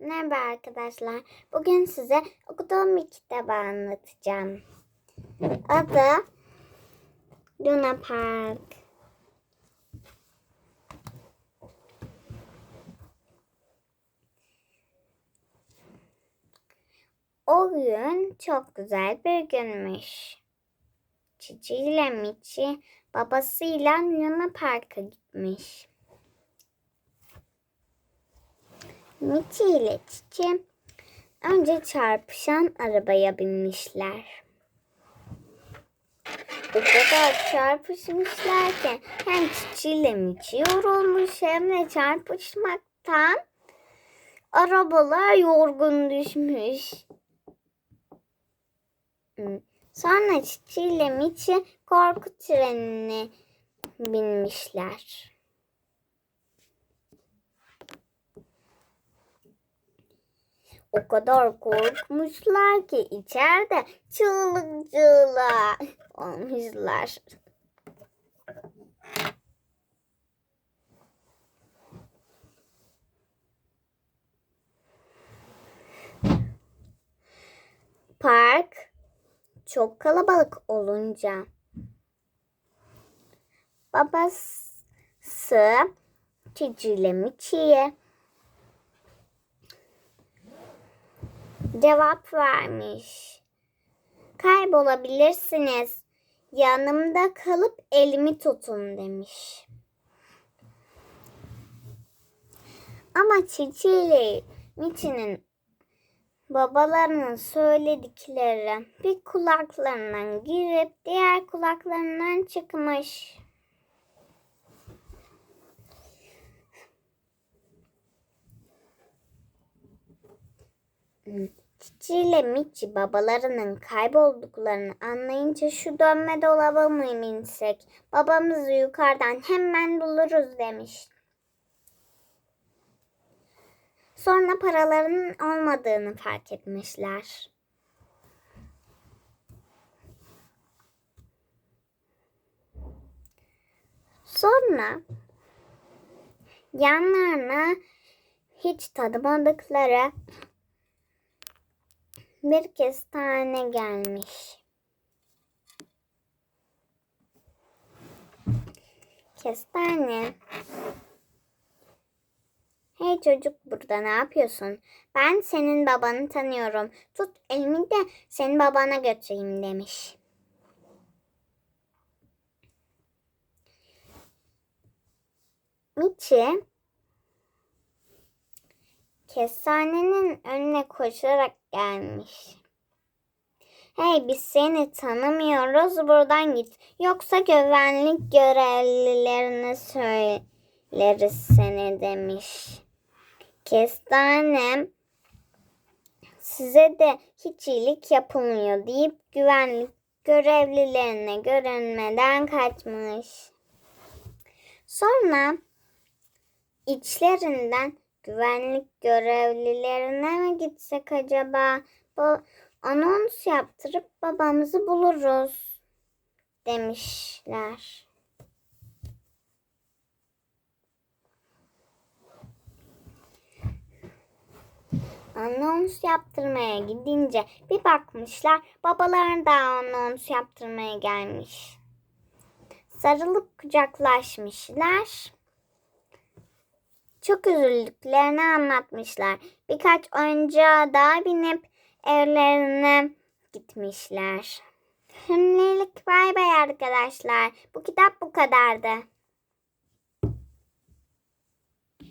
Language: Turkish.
Merhaba arkadaşlar. Bugün size okuduğum bir kitabı anlatacağım. Adı Luna Park. O gün çok güzel bir günmüş. Cici ile Michi babasıyla Luna Park'a gitmiş. Michi ile Cici önce çarpışan arabaya binmişler. O kadar çarpışmışlar ki hem Cici ile Michi yorulmuş hem de çarpışmaktan arabalar yorgun düşmüş. Hmm. Sonra Cici ile Michi korku trenine binmişler. O kadar korkmuşlar ki içeride çığlık çığlığa olmuşlar. Park çok kalabalık olunca babası Cici ile cevap vermiş. Kaybolabilirsiniz. Yanımda kalıp elimi tutun demiş. Ama Cici ile Michi'nin babalarının söyledikleri bir kulaklarından girip diğer kulaklarından çıkmış. Cici ile Michi babalarının kaybolduklarını anlayınca şu dönme dolaba mı insek? Babamızı yukarıdan hemen buluruz demiş. Sonra paralarının olmadığını fark etmişler. Sonra yanlarına hiç tanımadıkları bir kestane gelmiş. Kestane. Hey çocuk burada ne yapıyorsun? Ben senin babanı tanıyorum. Tut elimi de senin babana götüreyim demiş. Michi kestanenin önüne koşarak gelmiş. Hey biz seni tanımıyoruz buradan git. Yoksa güvenlik görevlilerine söyleriz seni demiş. Kestane size de hiç iyilik yapılmıyor deyip güvenlik görevlilerine görünmeden kaçmış. Sonra içlerinden güvenlik görevlilerine mi gitsek acaba? Bu anons yaptırıp babamızı buluruz demişler. Anons yaptırmaya gidince bir bakmışlar babaları da anons yaptırmaya gelmiş. Sarılıp kucaklaşmışlar. Çok üzüldüklerini anlatmışlar. Birkaç oyuncağa daha binip evlerine gitmişler. Şimdilik bay bay arkadaşlar. Bu kitap bu kadardı.